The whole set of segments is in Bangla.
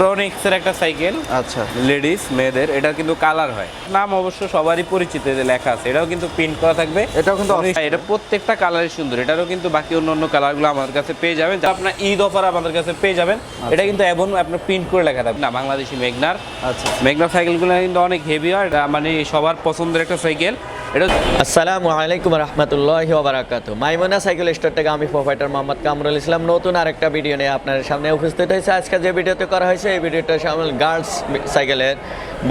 প্রোনিক্সের একটা সাইকেল আচ্ছা। লেডিস মেয়েদের এটা কিন্তু কালার হয়। নাম অবশ্য সবারই পরিচিত যে লেখা আছে। এটাও কিন্তু প্রিন্ট করা থাকবে। এটাও কিন্তু এটা প্রত্যেকটা কালারই সুন্দর। এটারও কিন্তু বাকি অন্য অন্য কালারগুলো আমাদের কাছে পেয়ে যাবেন। আপনার ঈদ অফার আমাদের কাছে পেয়ে যাবেন। এটা কিন্তু এখন আপনার প্রিন্ট করে লেখা থাকবে। না বাংলাদেশি মেঘনার। আচ্ছা। মেঘনা সাইকেলগুলো কিন্তু অনেক হেভি হয়। এটা মানে সবার পছন্দের একটা সাইকেল এটা আসসালামু আলাইকুম রহমতুল্লাহ বারাকাতু মাইমুনা সাইকেল স্টোর থেকে আমি প্রোভাইডার মোহাম্মদ কামরুল ইসলাম নতুন আরেকটা ভিডিও নিয়ে আপনার সামনে উপস্থিত হয়েছে। আজকে যে ভিডিওতে করা হয়েছে, এই ভিডিওটা সামনে গার্লস সাইকেলের,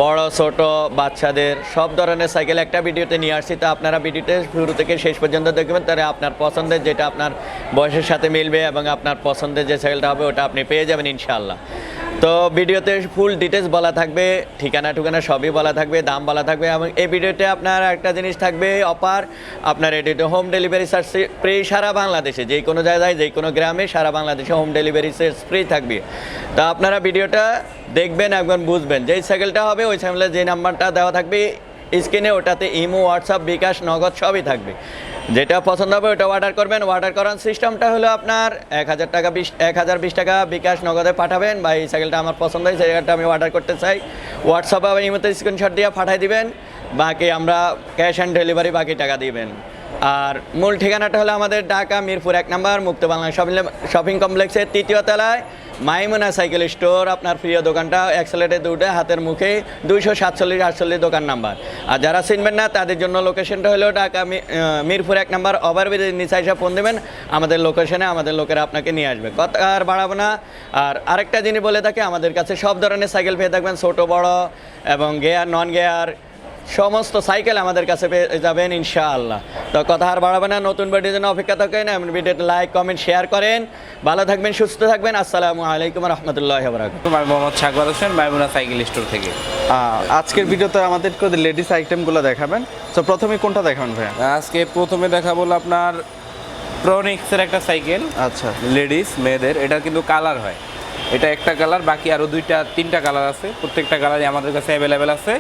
বড়, ছোট, বাচ্চাদের সব ধরনের সাইকেল একটা ভিডিওতে নিয়ে আসছি। তো আপনারা ভিডিওতে শুরু থেকে শেষ পর্যন্ত দেখবেন, তাহলে আপনার পছন্দের যেটা আপনার বয়সের সাথে মিলবে এবং আপনার পছন্দের যে সাইকেলটা হবে, ওটা আপনি পেয়ে যাবেন ইনশাআল্লাহ। তো ভিডিওতে ফুল ডিটেলস বলা থাকবে, ঠিকানা ঠিকানা সবই বলা থাকবে, দাম বলা থাকবে, এবং এই ভিডিওতে আপনার একটা জিনিস থাকবে অপার আপনার এটিতে হোম ডেলিভারি সার্চ ফ্রি সারা বাংলাদেশে, যে কোনো জায়গায়, যে কোনো গ্রামে সারা বাংলাদেশে হোম ডেলিভারি ফ্রি থাকবে। তা আপনারা ভিডিওটা দেখবেন, একবার বুঝবেন, যেই সাইকেলটা হবে, ওই সাইকেলের যে নাম্বারটা দেওয়া থাকবে স্ক্রিনে ওটাতে ইমো হোয়াটসঅ্যাপ বিকাশ, নগদ সবই থাকবে। যেটা পছন্দ হবে ওটা অর্ডার করবেন। অর্ডার করার সিস্টেমটা হলো আপনার এক হাজার টাকা, বিশ, এক হাজার বিশ টাকা বিকাশ নগদে পাঠাবেন। বা এই সাইকেলটা আমার পছন্দ হয় সাইকেলটা আমি অর্ডার করতে চাই। হোয়াটসঅ্যাপে ইমোতে স্ক্রিনশট দিয়ে পাঠাই দিবেন। বাকি আমরা ক্যাশ অ্যান্ড ডেলিভারি বাকি টাকা দিবেন। আর মূল ঠিকানাটা হলো আমাদের ঢাকা, মিরপুর এক নম্বর, মুক্ত বাংলা শপিং শপিং কমপ্লেক্সের তৃতীয় তলায় মাইমুনা সাইকেল স্টোর, আপনার প্রিয় দোকানটা এক্সেলেটে দুটো হাতের মুখে দুইশো সাতচল্লিশ আটচল্লিশ দোকান নাম্বার। আর যারা চিনবেন না, তাদের জন্য লোকেশনটা হলো ঢাকা মিরপুর এক নম্বর ওভারব্রিজের নিচে এসে ফোন দেবেন, আমাদের লোকেশনে আমাদের লোকেরা আপনাকে নিয়ে আসবে। কথা আর বাড়াবো না। আর আরেকটা জিনিস বলে থাকে, আমাদের কাছে সব ধরনের সাইকেল পেয়ে থাকবেন, ছোটো, বড় এবং গেয়ার নন গেয়ার সমস্ত সাইকেল আমাদের কাছে পেয়ে যাবেন ইনশাআল্লাহ। তো কথা আর বাড়াবে না নতুন ভিডিওর জন্য অপেক্ষা থাকেন এমন ভিডিওতে লাইক কমেন্ট শেয়ার করেন। ভালো থাকবেন সুস্থ থাকবেন আসসালামু আলাইকুম রহমতুল্লাহ বরাকাত তোমার মোহাম্মদ সাকবার হোসেন মাইমুনা সাইকেল স্টোর থেকে। আজকের ভিডিওতে আমাদেরকে লেডিস আইটেমগুলো দেখাবেন। তো প্রথমে কোনটা দেখাবেন ভাই আজকে প্রথমে দেখাবো আপনার প্রনিক্সের একটা সাইকেল। আচ্ছা। লেডিস মেয়েদের এটা কিন্তু কালার হয়। এটা একটা কালার বাকি আরও দুইটা তিনটা কালার আছে। প্রত্যেকটা কালারই আমাদের কাছে অ্যাভেলেবেল আছে।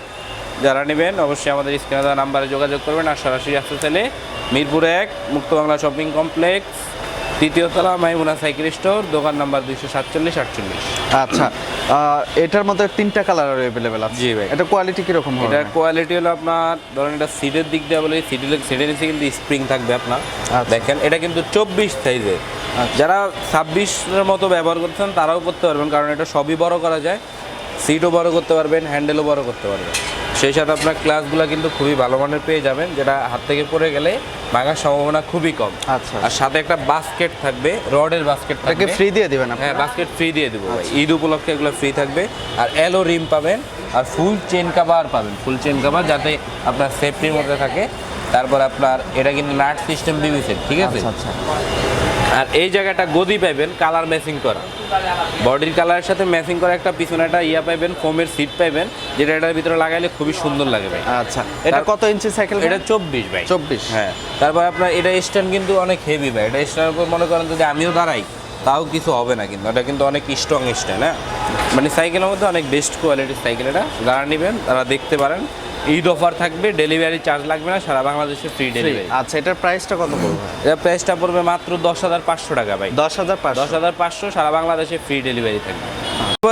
যারা নেবেন অবশ্যই আমাদের স্ক্রিনে দেওয়া নাম্বারে যোগাযোগ করবেন আর সরাসরি আসতে চাইলে মিরপুর এক মুক্ত বাংলা শপিং কমপ্লেক্স তৃতীয় তলা মাইমুনা সাইকেল স্টোর দোকান নাম্বার দুইশো সাতচল্লিশ আটচল্লিশ। আচ্ছা এটার মধ্যে তিনটা কালার অ্যাভেলেবেল আছে। জি ভাই। এটা কোয়ালিটি কীরকম হবে? এটার কোয়ালিটি হলো আপনার ধরেন এটা সিটের দিক দিয়ে বলে সিটের সিটের নিচে কিন্তু স্প্রিং থাকবে আপনার। আচ্ছা। দেখেন এটা কিন্তু চব্বিশ সাইজের যারা ছাব্বিশের মতো ব্যবহার করছেন তারাও করতে পারবেন কারণ এটা সবই বড় করা যায়। সিটও বড় করতে পারবেন হ্যান্ডেলও বড় করতে পারবেন। সেই সাথে আপনার ক্লাসগুলো কিন্তু খুবই ভালো মানের পেয়ে যাবেন যেটা হাত থেকে পড়ে গেলে ভাঙার সম্ভাবনা খুবই কম। আচ্ছা। আর সাথে একটা বাস্কেট থাকবে রডের বাস্কেট থাকবে। ফ্রি দিয়ে দিবেন আপনি হ্যাঁ বাস্কেট ফ্রি দিয়ে দেবো ভাই। ঈদ উপলক্ষে এগুলো ফ্রি থাকবে। আর এলো রিম পাবেন আর ফুল চেন কাভার পাবেন। ফুল চেন কাভার যাতে আপনার সেফটির মধ্যে থাকে। তারপর আপনার এটা কিন্তু নাট সিস্টেম বিবিসের ঠিক আছে? আচ্ছা আচ্ছা। আর এই জায়গাটা গদি পাইবেন কালার ম্যাচিং করা। বডির কালারের সাথে ম্যাচিং করা একটা পিছনে একটা ইয়া পাইবেন ফোমের সিট পাইবেন যেটা এটার ভিতরে লাগাইলে খুবই সুন্দর লাগে ভাই। আচ্ছা এটা কত ইঞ্চি সাইকেল এটা চব্বিশ ভাই। চব্বিশ। হ্যাঁ তারপর আপনার এটা স্ট্যান্ড কিন্তু অনেক হেভি ভাই। এটা স্ট্যান্ডের উপর মনে করেন যদি আমিও দাঁড়াই তাও কিছু হবে না কিন্তু। এটা কিন্তু অনেক স্ট্রং স্ট্যান্ড হ্যাঁ। মানে সাইকেলের মধ্যে অনেক বেস্ট কোয়ালিটির সাইকেল এটা। যারা নেবেন তারা দেখতে পারেন। ঈদ অফার থাকবে ডেলিভারি চার্জ লাগবে না সারা বাংলাদেশে ফ্রি ডেলিভারি আচ্ছা এটার প্রাইসটা কত পড়বে এটা প্রাইসটা পড়বে মাত্র দশ হাজার পাঁচশো টাকা ভাই। দশ হাজার দশ হাজার পাঁচশো সারা বাংলাদেশে ফ্রি ডেলিভারি থাকবে।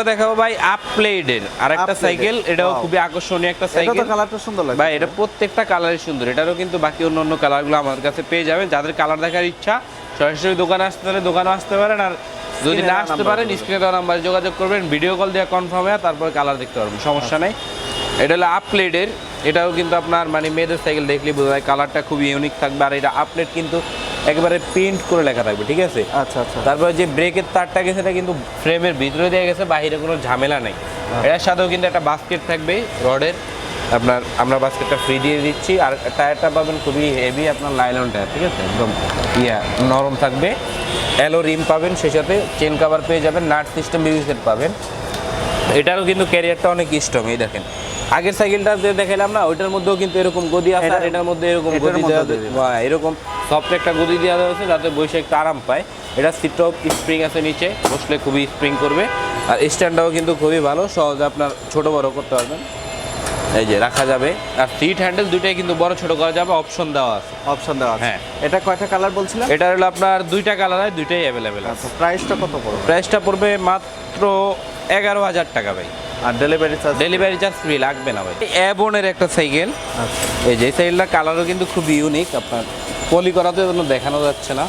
দেখাবো ভাই আপ প্লেডের আরেকটা সাইকেল এটাও খুবই আকর্ষণীয় একটা এটা সাইকেল তো কালারটা সুন্দর লাগে ভাই এটা প্রত্যেকটা কালারই সুন্দর এটারও কিন্তু বাকি অন্য অন্য কালারগুলো আমাদের কাছে পেয়ে যাবেন। যাদের কালার দেখার ইচ্ছা সরাসরি দোকানে আসতে পারে দোকানে আসতে পারেন আর যদি না আসতে পারেন। স্ক্রিনে দেওয়া নাম্বারে যোগাযোগ করবেন ভিডিও কল দিয়ে কনফার্ম হয়ে তারপরে কালার দেখতে পারবেন সমস্যা নেই। এটা হলো আপলেটের এটাও কিন্তু আপনার মানে মেয়েদের সাইকেল দেখলে বোঝা যায় কালারটা খুবই ইউনিক থাকবে। আর এটা আপলেট কিন্তু একেবারে প্রিন্ট করে লেখা থাকবে ঠিক আছে? আচ্ছা আচ্ছা। তারপরে যে ব্রেকের তারটা গেছে এটা কিন্তু ফ্রেমের ভিতরে দিয়ে গেছে বাইরে কোনো ঝামেলা নেই। এটার সাথেও কিন্তু একটা বাস্কেট থাকবে রডের আপনার আমরা বাস্কেটটা ফ্রি দিয়ে দিচ্ছি আর টায়ারটা পাবেন খুবই হেভি আপনার লাইলন টায়ার ঠিক আছে? একদম ইয়া নরম থাকবে। অ্যালো রিম পাবেন সেই সাথে চেন কাভার পেয়ে যাবেন নাট সিস্টেম বিবিসেট পাবেন। এটারও কিন্তু ক্যারিয়ারটা অনেক স্ট্রং এই দেখেন। আগের সাইকেলটা যে দেখালাম না ওইটার মধ্যেও কিন্তু এরকম গদি আছে আর এটার মধ্যে এরকম গদি দেওয়া এরকম সফট একটা গদি দেওয়া হয়েছে যাতে বসে একটু আরাম পায়। এটা সিটটাও স্প্রিং আছে নিচে বসলে খুবই স্প্রিং করবে। আর স্ট্যান্ডটাও কিন্তু খুবই ভালো সহজে আপনার ছোট বড় করতে পারবেন। এই যে রাখা যাবে। আর সিট হ্যান্ডেল দুইটাই কিন্তু বড় ছোট করা যাবে অপশন দেওয়া আছে। অপশন দেওয়া আছে। হ্যাঁ। এটা কয়টা কালার বলছিলেন? এটা হলো আপনার দুইটা কালার হয় দুইটাই অ্যাভেলেবেল আছে। আচ্ছা প্রাইসটা কত পড়বে? প্রাইসটা পড়বে মাত্র এগারো হাজার টাকা ভাই। আর delivery charge delivery charge free লাগবে না ভাই। অ্যাবনের একটা সাইকেল। আচ্ছা। এই যে সাইকেলটা কালারও কিন্তু খুব ইউনিক আপনার পলি করা তো দেখানো যাচ্ছে না।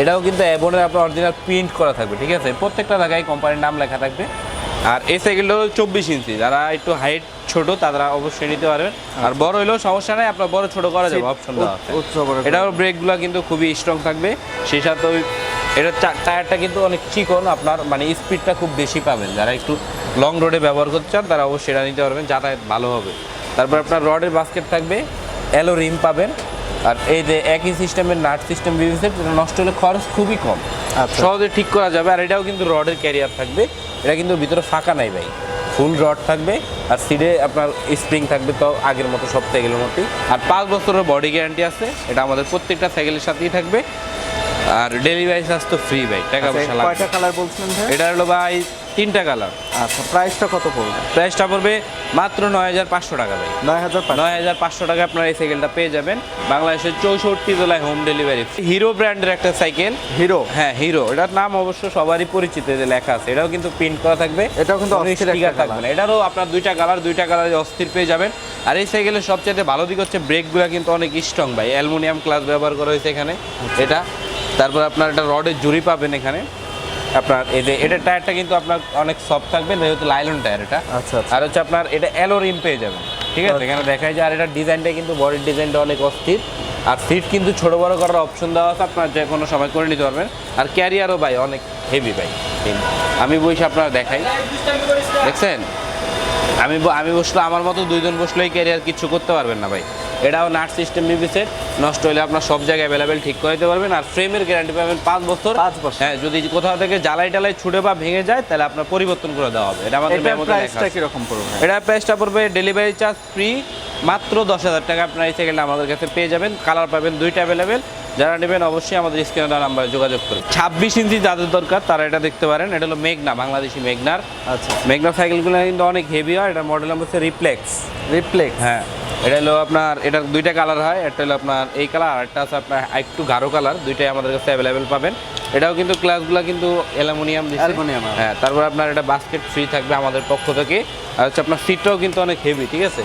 এটাও কিন্তু অ্যাবনের আপনার অরিজিনাল প্রিন্ট করা থাকবে ঠিক আছে? প্রত্যেকটা জায়গায় কোম্পানির নাম লেখা থাকবে। আর এই সাইকেলটা হলো চব্বিশ ইঞ্চি। যারা একটু হাইট ছোট তারা অবশ্যই নিতে পারবেন। আর বড় হলেও সমস্যা নাই আপনার বড় ছোট করা যাবে অপশন দেওয়া এটাও ব্রেকগুলো কিন্তু খুবই স্ট্রং থাকবে। সেই সাথে ওই এটার চা- টায়ারটা কিন্তু অনেক চিকন আপনার মানে স্পিডটা খুব বেশি পাবেন। যারা একটু লং রোডে ব্যবহার করতে চান তারা অবশ্যই এটা নিতে পারবেন যাতায়াত ভালো হবে। তারপর আপনার রডের বাস্কেট থাকবে অ্যালো রিম পাবেন। আর এই যে একই সিস্টেমের নাট সিস্টেম এটা নষ্ট হলে খরচ খুবই কম। আচ্ছা। সহজে ঠিক করা যাবে আর এটাও কিন্তু রডের ক্যারিয়ার থাকবে। এটা কিন্তু ভিতরে ফাঁকা নাই ভাই। ফুল রড থাকবে আর সিডে আপনার স্প্রিং থাকবে তো আগের মতো সব সাইকেলের মতোই আর পাঁচ বছরের বডি গ্যারান্টি আছে এটা আমাদের প্রত্যেকটা সাইকেলের সাথেই থাকবে। আর ডেলিভারি চার্জ তো ফ্রি ভাই টাকা পয়সা লাগবে। কয়টা কালার বলছিলেন ভাই? এটা হলো ভাই তিনটা কালার আচ্ছা প্রাইসটা কত পড়বে? প্রাইসটা পড়বে মাত্র নয় হাজার পাঁচশো টাকা ভাই। নয় হাজার নয় হাজার পাঁচশো টাকা আপনার এই সাইকেলটা পেয়ে যাবেন। বাংলাদেশের চৌষট্টি জেলায় হোম ডেলিভারি হিরো ব্র্যান্ডের একটা সাইকেল হিরো হ্যাঁ হিরো এটার নাম অবশ্য সবারই পরিচিত যে লেখা আছে। এটাও কিন্তু প্রিন্ট করা থাকবে। এটাও কিন্তু sticker থাকবে না। এটারও আপনার দুইটা কালার দুইটা কালার অস্থির পেয়ে যাবেন। আর এই সাইকেলের সবচেয়ে ভালো দিক হচ্ছে ব্রেকগুলো কিন্তু অনেক স্ট্রং ভাই। অ্যালুমিনিয়াম ক্লাস ব্যবহার করা হয়েছে এখানে। এটা তারপর আপনার এটা রডের জুড়ি পাবেন এখানে। আপনার এই যে এটার টায়ারটা কিন্তু আপনার অনেক সফট থাকবে যেহেতু লাইলন টায়ার এটা। আচ্ছা, আচ্ছা। আর হচ্ছে আপনার এটা অ্যালো রিম পেয়ে যাবেন ঠিক আছে? এখানে দেখায় যে আর এটা ডিজাইনটা কিন্তু বডির ডিজাইনটা অনেক অস্থির। আর সিট কিন্তু ছোট বড় করার অপশন দেওয়া আছে আপনার যে কোনো সময় করে নিতে পারবেন। আর ক্যারিয়ারও ভাই অনেক হেভি ভাই আমি বসে আপনারা দেখাই। দেখছেন? আমি আমি বসলে আমার মতো দুইজন বসলেই ক্যারিয়ার কিছু করতে পারবেন না ভাই। এটাও নাট সিস্টেম বিবি সেট নষ্ট হলে আপনার সব জায়গায় অ্যাভেলেবেল ঠিক করে দিতে পারবেন। আর ফ্রেমের গ্যারান্টি পাবেন পাঁচ বছর। পাঁচ বছর। হ্যাঁ যদি কোথাও থেকে জ্বালাই টালাই ছুটে বা ভেঙে যায় তাহলে আপনার পরিবর্তন করে দেওয়া হবে। এটা আমাদের প্রাইসটা। কীরকম পড়বে? এটা প্রাইসটা পড়বে ডেলিভারি চার্জ ফ্রি মাত্র দশ হাজার টাকা। আপনার এই সাইকেলটা আমাদের কাছে পেয়ে যাবেন। কালার পাবেন দুইটা অ্যাভেলেবেল যারা নেবেন অবশ্যই আমাদের স্ক্রিনে দেওয়া নাম্বারে যোগাযোগ করুন। ছাব্বিশ ইঞ্চি যাদের দরকার তারা এটা দেখতে পারেন। এটা হলো মেঘনা বাংলাদেশি মেঘনার। আচ্ছা। মেঘনা সাইকেলগুলো কিন্তু অনেক হেভি হয়। এটা মডেল নাম হচ্ছে রিপ্লেক্স রিপ্লেক্স হ্যাঁ। এটা হলো আপনার এটার দুইটা কালার হয় একটা হলো আপনার এই কালার আর একটা আছে আপনার একটু গাঢ় কালার দুইটাই আমাদের কাছে অ্যাভেলেবেল পাবেন। এটাও কিন্তু ক্লাসগুলো কিন্তু অ্যালুমিনিয়াম Aluminum, হ্যাঁ। তারপর আপনার এটা বাস্কেট ফ্রি থাকবে আমাদের পক্ষ থেকে। আর হচ্ছে আপনার সিটটাও কিন্তু অনেক হেভি ঠিক আছে?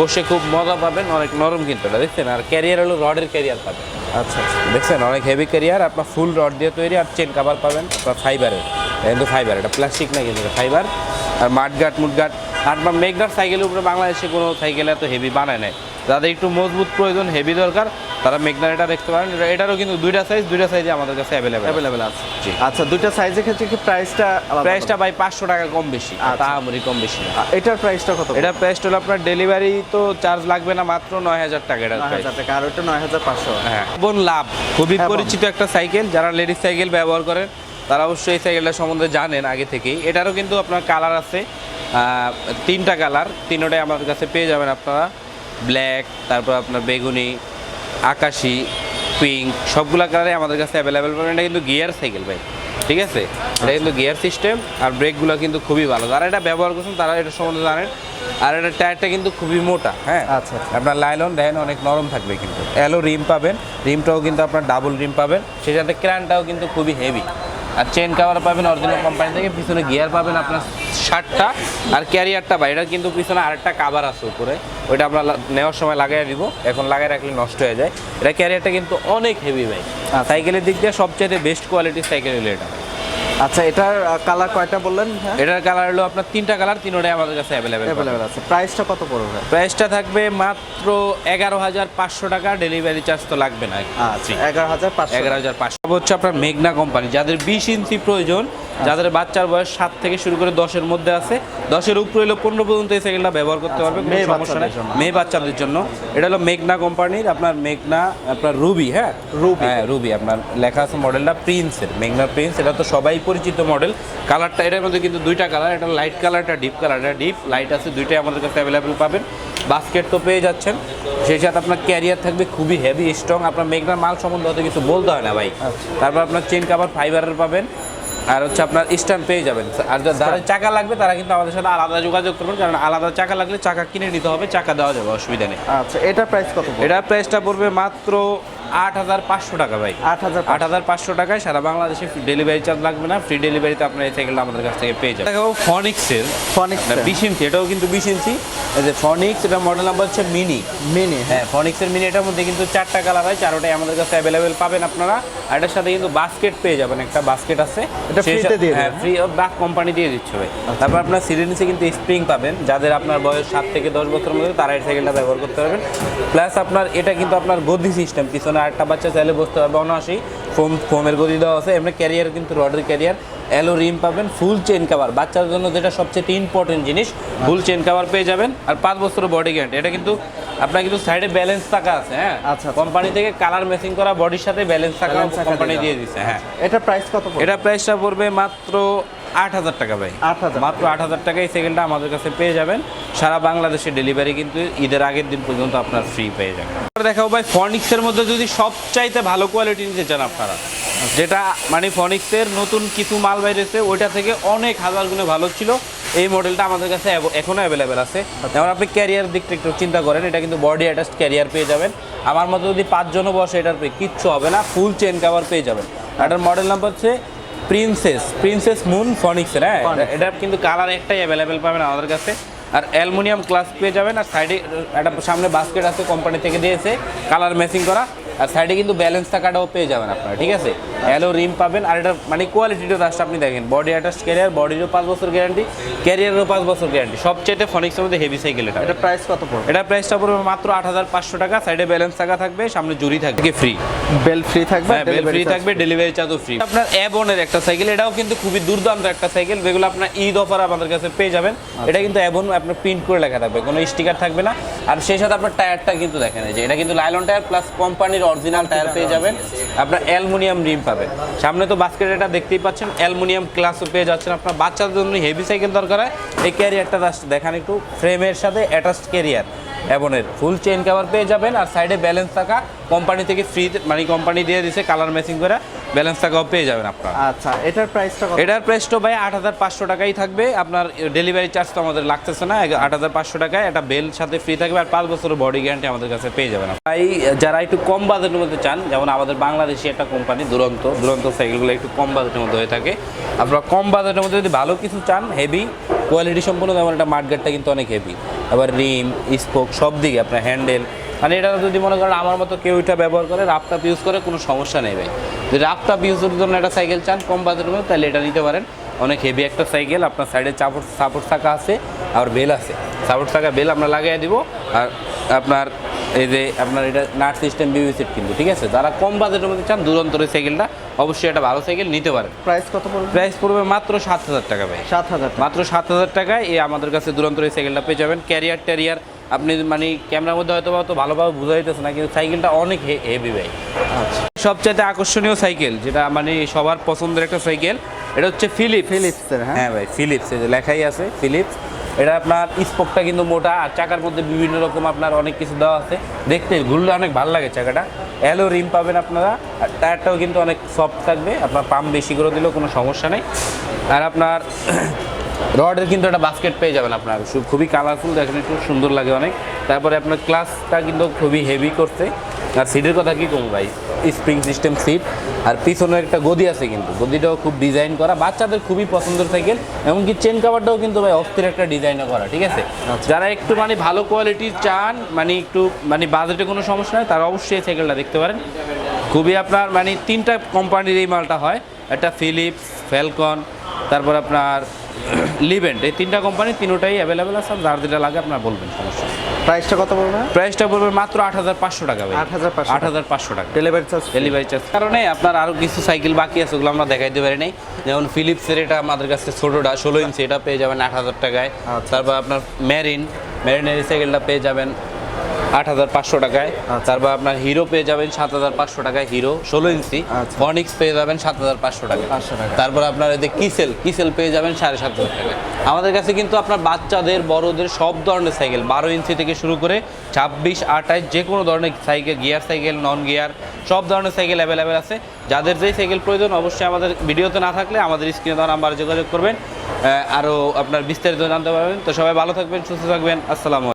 বসে খুব মজা পাবেন অনেক নরম কিন্তু এটা দেখছেন? আর ক্যারিয়ার হলো রডের ক্যারিয়ার পাবেন। আচ্ছা আচ্ছা। দেখছেন? অনেক হেভি ক্যারিয়ার আপনার ফুল রড দিয়ে তৈরি আর চেন কাভার পাবেন আপনার ফাইবারের কিন্তু ফাইবার এটা প্লাস্টিক না কিন্তু ফাইবার আর মাঠ মাঠগাট মুটগাট আর আপনার মেঘনার সাইকেলের উপরে বাংলাদেশে কোনো সাইকেল এত হেভি বানায় নাই। যাদের একটু মজবুত প্রয়োজন হেভি দরকার তারা মেঘনার এটা দেখতে পারেন। এটারও কিন্তু দুইটা সাইজ দুইটা সাইজে আমাদের কাছে অ্যাভেলেবেল অ্যাভেলেবেল আছে। আচ্ছা দুইটা সাইজের ক্ষেত্রে কি প্রাইসটা প্রাইসটা ভাই পাঁচশো টাকা কম বেশি আচ্ছা। তাহামরি কম বেশি এটার প্রাইসটা কত? এটা প্রাইসটা হলো আপনার ডেলিভারি তো চার্জ লাগবে না মাত্র নয় হাজার টাকা এটা নয় টাকা আর ওটা নয় হাজার পাঁচশো। হ্যাঁ। বোন লাভ খুবই হ্যাঁ, পরিচিত একটা সাইকেল। যারা লেডিস সাইকেল ব্যবহার করেন তারা অবশ্যই এই সাইকেলটা সম্বন্ধে জানেন আগে থেকেই। এটারও কিন্তু আপনার কালার আছে। তিনটা কালার তিনটাই আমাদের কাছে পেয়ে যাবেন আপনারা। ব্ল্যাক তারপর আপনার বেগুনি আকাশি পিঙ্ক সবগুলা কালারে আমাদের কাছে অ্যাভেলেবেল পাবেন। এটা কিন্তু গিয়ার সাইকেল ভাই ঠিক আছে? এটা কিন্তু গিয়ার সিস্টেম আর ব্রেকগুলো কিন্তু খুবই ভালো। যারা এটা ব্যবহার করছেন তারা এটা সম্বন্ধে জানেন। আর এটা টায়ারটা কিন্তু খুবই মোটা হ্যাঁ? আচ্ছা, আচ্ছা। আপনার লাইলন দেখেন অনেক নরম থাকবে কিন্তু। অ্যালো রিম পাবেন। রিমটাও কিন্তু আপনার ডাবল রিম পাবেন। সাথে ক্র্যানটাও কিন্তু খুবই হেভি আর চেন কাভার পাবেন অরিজিনাল কোম্পানি থেকে পিছনে গিয়ার পাবেন আপনার ষাটটা আর ক্যারিয়ারটা ভাই এটা কিন্তু পিছনে আরেকটা কাভার আছে উপরে। ওইটা আমরা নেওয়ার সময় লাগাই দিব। এখন লাগাই রাখলে নষ্ট হয়ে যায়। এটা ক্যারিয়ারটা কিন্তু অনেক হেভি ভাই। সাইকেলের দিক দিয়ে সবচেয়ে বেস্ট কোয়ালিটির সাইকেল হলো এটা। আচ্ছা এটার কালার কয়টা বললেন? হ্যাঁ। এটার কালার হলো আপনার তিনটা কালার তিনোটাই আমাদের কাছে অ্যাভেলেবেল অ্যাভেলেবেল আছে। প্রাইসটা কত পড়বে প্রাইসটা থাকবে মাত্র এগারো হাজার পাঁচশো টাকা। ডেলিভারি চার্জ তো লাগবে না। আচ্ছা এগারো হাজার পাঁচশো। এগারো হাজার পাঁচশো। হচ্ছে আপনার মেঘনা কোম্পানি। যাদের বিশ ইঞ্চি প্রয়োজন যাদের বাচ্চার বয়স সাত থেকে শুরু করে দশের মধ্যে আছে দশের উপরে হলো পনেরো পর্যন্ত এই সাইকেলটা ব্যবহার করতে পারবে মেয়ে সমস্যা নেই। মেয়ে বাচ্চাদের জন্য। এটা হলো মেঘনা কোম্পানির আপনার মেঘনা আপনার রুবি হ্যাঁ? রুবি। হ্যাঁ রুবি আপনার লেখা আছে মডেলটা প্রিন্সের মেঘনা প্রিন্স এটা তো সবাই পরিচিত মডেল কালারটা এটার মধ্যে কিন্তু দুইটা কালার এটা লাইট কালার এটা ডিপ কালার এটা ডিপ লাইট আছে দুইটাই আমাদের কাছে অ্যাভেলেবেল পাবেন। বাস্কেট তো পেয়ে যাচ্ছেন। সেই সাথে আপনার ক্যারিয়ার থাকবে খুবই হেভি স্ট্রং আপনার মেঘনার মাল সম্বন্ধে হয়তো কিছু বলতে হয় না ভাই। তারপর আপনার চেন কাভার ফাইবারের পাবেন আর হচ্ছে আপনার স্ট্যান্ড পেয়ে যাবেন। আর যারা চাকা লাগবে তারা কিন্তু আমাদের সাথে আলাদা যোগাযোগ করবেন কারণ আলাদা চাকা লাগলে চাকা কিনে নিতে হবে চাকা দেওয়া যাবে অসুবিধা নেই। আচ্ছা এটা প্রাইস কত এটা প্রাইসটা পড়বে মাত্র আট হাজার পাঁচশো টাকা ভাই। আট হাজার আট হাজার পাঁচশো টাকায় সারা বাংলাদেশে ডেলিভারি চার্জ লাগবে না। ফ্রি ডেলিভারিতে আপনার এই সাইকেলটা আমাদের কাছ থেকে পেয়ে যাবেন। দেখো ফনিক্সের ফনিক্স বিশ ইঞ্চি এটাও কিন্তু বিশ ইঞ্চি যে ফনিক্স এটা মডেল নাম্বার হচ্ছে মিনি মিনি হ্যাঁ। ফনিক্সের মিনি এটার মধ্যে কিন্তু চারটা কালার হয় চারোটাই আমাদের কাছে অ্যাভেলেবেল পাবেন আপনারা। আর এটার সাথে কিন্তু বাস্কেট পেয়ে যাবেন একটা বাস্কেট আছে। এটা সেই free তে সা- দিয়ে হ্যাঁ? ফ্রি বাক কোম্পানি দিয়ে দিচ্ছে ভাই। তারপর আপনার সিরিজ কিন্তু স্প্রিং পাবেন। যাদের আপনার বয়স সাত থেকে দশ বছরের মধ্যে তারা এই সাইকেলটা ব্যবহার করতে পারবেন। প্লাস আপনার এটা কিন্তু আপনার গদি সিস্টেম পিছনে আটটা বাচ্চা চাইলে বসতে পারবে। অনায়াসি ফোম, ফোমের গদি দেওয়া আছে। এমনি ক্যারিয়ার কিন্তু রডের ক্যারিয়ার অ্যালো রিম পাবেন ফুল চেন কাভার বাচ্চার জন্য যেটা সবচেয়ে ইম্পর্টেন্ট জিনিস ফুল চেন কাভার পেয়ে যাবেন। আর পাঁচ বছরের বডি গ্যারান্টি এটা কিন্তু আপনার কিন্তু সাইডে ব্যালেন্স টাকা আছে হ্যাঁ? আচ্ছা, আচ্ছা। কোম্পানি থেকে কালার ম্যাচিং করা বডির সাথে ব্যালেন্স টাকা থাকা কোম্পানি দিয়ে দিচ্ছে হ্যাঁ। এটা প্রাইস কত পড়বে? এটা প্রাইসটা পড়বে মাত্র আট হাজার টাকা ভাই। 8,000 মাত্র আট হাজার টাকা এই সাইকেলটা আমাদের কাছে পেয়ে যাবেন। সারা বাংলাদেশে ডেলিভারি কিন্তু ঈদের আগের দিন পর্যন্ত আপনার ফ্রি পেয়ে যাবেন। দেখাবো ভাই ফনিক্সের মধ্যে যদি সবচাইতে ভালো কোয়ালিটি নিতে চান আপনারা যেটা মানে ফনিক্সের নতুন কিছু মাল বাইরেছে ওইটা থেকে অনেক হাজার গুণে ভালো ছিল। এই মডেলটা আমাদের কাছে এখনও অ্যাভেলেবেল আছে। যেমন আপনি ক্যারিয়ার দিকটা একটু চিন্তা করেন এটা কিন্তু বডি অ্যাটাচড ক্যারিয়ার পেয়ে যাবেন। আমার মতো যদি পাঁচজনও বসে এটার পেয়ে কিচ্ছু হবে না ফুল চেন কাভার পেয়ে যাবেন। এটার মডেল নাম্বার হচ্ছে প্রিন্সেস প্রিন্সেস মুন ফনিক্সের হ্যাঁ? এটা- এটা কিন্তু কালার একটাই অ্যাভেলেবেল পাবেন আমাদের কাছে। আর অ্যালুমিনিয়াম ক্লাস পেয়ে যাবেন আর সাইডে একটা সামনে বাস্কেট আছে কোম্পানি থেকে দিয়েছে কালার ম্যাচিং করা। আর সাইডে কিন্তু ব্যালেন্স থাকাটাও পেয়ে যাবেন আপনারা ঠিক আছে? অ্যালো রিম পাবেন আর এটা মানে কোয়ালিটিটা জাস্ট আপনি দেখেন বডি অ্যাটাচ ক্যারিয়ার বডিরও পাঁচ বছর গ্যারান্টি ক্যারিয়ারেরও পাঁচ বছর গ্যারান্টি সবচেয়ে ফনিক্সের মধ্যে হেভি সাইকেল এটা। এটা প্রাইস কত পড়বে? এটা প্রাইসটা পড়বে মাত্র আট হাজার পাঁচশো টাকা সাইডে ব্যালেন্স থাকা থাকবে সামনে জুরি থাকবে ফ্রি বেল ফ্রি থাকবে হ্যাঁ বেল ফ্রি থাকবে ডেলিভারি চার্জও ফ্রি আপনার অ্যাবনের একটা সাইকেল এটাও কিন্তু খুবই দুর্দান্ত একটা সাইকেল যেগুলো আপনার ঈদ অফার আমাদের কাছে পেয়ে যাবেন। এটা কিন্তু অ্যাবন আপনার প্রিন্ট করে লেখা থাকবে কোনো স্টিকার থাকবে না। আর সেই সাথে আপনার টায়ারটা কিন্তু দেখেন এই যে এটা কিন্তু লাইলন টায়ার প্লাস কোম্পানির অরিজিনাল টায়ার পেয়ে যাবেন। আপনার অ্যালুমিনিয়াম রিম পাবেন সামনে তো বাস্কেট এটা দেখতেই পাচ্ছেন, অ্যালুমিনিয়াম ক্লাসও পেয়ে যাচ্ছেন আপনার। বাচ্চাদের জন্য হেভি সাইকেল দরকার হয়। এই ক্যারিয়ারটা দেখান একটু ফ্রেমের সাথে অ্যাটাচড ক্যারিয়ার অ্যাবনের ফুল চেন কাভার পেয়ে যাবেন আর সাইডে ব্যালেন্স থাকা কোম্পানি থেকে ফ্রি মানে কোম্পানি দিয়ে দিছে কালার ম্যাচিং করে। ব্যালেন্স টাকাও পেয়ে যাবেন আপনারা। আচ্ছা এটার প্রাইসটা কত? এটার প্রাইসটা ভাই আট হাজার পাঁচশো টাকাই থাকবে। আপনার ডেলিভারি চার্জ তো আমাদের লাগতেছে না আট হাজার পাঁচশো টাকায়। একটা বেল সাথে ফ্রি থাকবে আর পাঁচ বছরের বডি গ্যারান্টি আমাদের কাছে পেয়ে যাবেন তাই যারা একটু কম বাজেটের মধ্যে চান যেমন আমাদের বাংলাদেশি একটা কোম্পানি দুরন্ত দুরন্ত সাইকেলগুলো একটু কম বাজেটের মধ্যে হয়ে থাকে। আপনারা কম বাজেটের মধ্যে যদি ভালো কিছু চান হেভি কোয়ালিটি সম্পূর্ণ যেমন একটা মার্কেটটা কিন্তু অনেক হেভি আবার রিম স্পোক সব দিকে আপনার হ্যান্ডেল মানে এটা যদি মনে করেন আমার মতো কেউ এটা ব্যবহার করে রাফটাপ ইউজ করে কোনো সমস্যা নেই ভাই। যদি রাফটাপ ইউজের জন্য একটা সাইকেল চান কম বাজেটের মধ্যে তাহলে এটা নিতে পারেন। অনেক হেভি একটা সাইকেল আপনার সাইডে চাপড় সাপোর্ট থাকা আছে আর বেল আছে। সাপোর্ট থাকা বেল আমরা লাগিয়ে দিব আর আপনার এই যে আপনার এটা নাট সিস্টেম বিবি সেট কিন্তু ঠিক আছে? যারা কম বাজেটের মধ্যে চান দুরন্তরের সাইকেলটা অবশ্যই একটা ভালো সাইকেল নিতে পারেন। প্রাইস কত পড়বে? প্রাইস পড়বে মাত্র সাত হাজার টাকা ভাই। সাত হাজার মাত্র সাত হাজার টাকায় এই আমাদের কাছে দুরন্ত এই সাইকেলটা পেয়ে যাবেন। ক্যারিয়ার ট্যারিয়ার আপনি মানে ক্যামেরার মধ্যে হয়তো বা অত ভালোভাবে বোঝা যাইতেছে না কিন্তু সাইকেলটা অনেক হেভি ভাই। আচ্ছা। সবচাইতে আকর্ষণীয় সাইকেল যেটা মানে সবার পছন্দের একটা সাইকেল এটা হচ্ছে ফিলিপ ফিলিপসের হ্যাঁ? হ্যাঁ ভাই ফিলিপস এই যে লেখাই আছে ফিলিপস এটা আপনার স্পোকটা কিন্তু মোটা আর চাকার মধ্যে বিভিন্ন রকম আপনার অনেক কিছু দেওয়া আছে। দেখতে ঘুরলে অনেক ভালো লাগে চাকাটা। অ্যালো রিম পাবেন আপনারা আর টায়ারটাও কিন্তু অনেক সফট থাকবে আপনার পাম্প বেশি করে দিলেও কোনো সমস্যা নেই। আর আপনার রডের কিন্তু একটা বাস্কেট পেয়ে যাবেন আপনার। খুবই কালারফুল দেখেন একটু সুন্দর লাগে অনেক। তারপরে আপনার ক্লাসটা কিন্তু খুবই হেভি করছে। আর সিটের কথা কি কম ভাই? স্প্রিং সিস্টেম সিট আর পিছনে একটা গদি আছে কিন্তু। গদিটাও খুব ডিজাইন করা। বাচ্চাদের খুবই পছন্দের সাইকেল এমনকি চেন কাভারটাও কিন্তু ভাই অস্থির একটা ডিজাইনও করা ঠিক আছে? যারা একটু মানে ভালো কোয়ালিটির চান মানে একটু মানে বাজেটে কোনো সমস্যা নেই তারা অবশ্যই এই সাইকেলটা দেখতে পারেন। খুবই আপনার মানে তিনটা কোম্পানির এই মালটা হয়। একটা ফিলিপস ফ্যালকন তারপর আপনার লিভেন্ট এই তিনটা কোম্পানি তিনটাই অ্যাভেলেবেল আছে যার যেটা লাগে আপনার বলবেন সমস্যা। প্রাইসটা কত পড়বে? প্রাইসটা পড়বে মাত্র আট হাজার পাঁচশো টাকা আট হাজার আট হাজার পাঁচশো টাকা। ডেলিভারি চার্জ ডেলিভারি চার্জ কারণে আপনার আরও কিছু সাইকেল বাকি আছে ওগুলো আমরা দেখাইতে পারি নাই। যেমন ফিলিপসের এটা আমাদের কাছে ছোটোটা ষোলো ইঞ্চি এটা পেয়ে যাবেন আট হাজার টাকায়। আচ্ছা। তারপর আপনার মেরিন মেরিনের সাইকেলটা পেয়ে যাবেন আট হাজার পাঁচশো টাকায়। আচ্ছা। তারপর আপনার হিরো পেয়ে যাবেন সাত হাজার পাঁচশো টাকায় হিরো ষোলো ইঞ্চি। আচ্ছা। ফনিক্স পেয়ে যাবেন সাত হাজার পাঁচশো টাকায়। 500 টাকা। তারপর আপনার এই যে কিসেল কিসেল পেয়ে যাবেন সাড়ে সাত হাজার টাকায়। আমাদের কাছে কিন্তু আপনার বাচ্চাদের বড়দের সব ধরনের সাইকেল বারো ইঞ্চি থেকে শুরু করে ছাব্বিশ আঠাইশ যে কোনো ধরনের cycle gear cycle non gear সব ধরনের সাইকেল অ্যাভেলেবেল আছে। যাদের যেই সাইকেল প্রয়োজন অবশ্যই আমাদের ভিডিওতে না থাকলে আমাদের স্ক্রিনে দেওয়া নাম্বারে যোগাযোগ করবেন। আরও আপনার বিস্তারিত জানতে পারবেন। তো সবাই ভালো থাকবেন সুস্থ থাকবেন। আসসালামু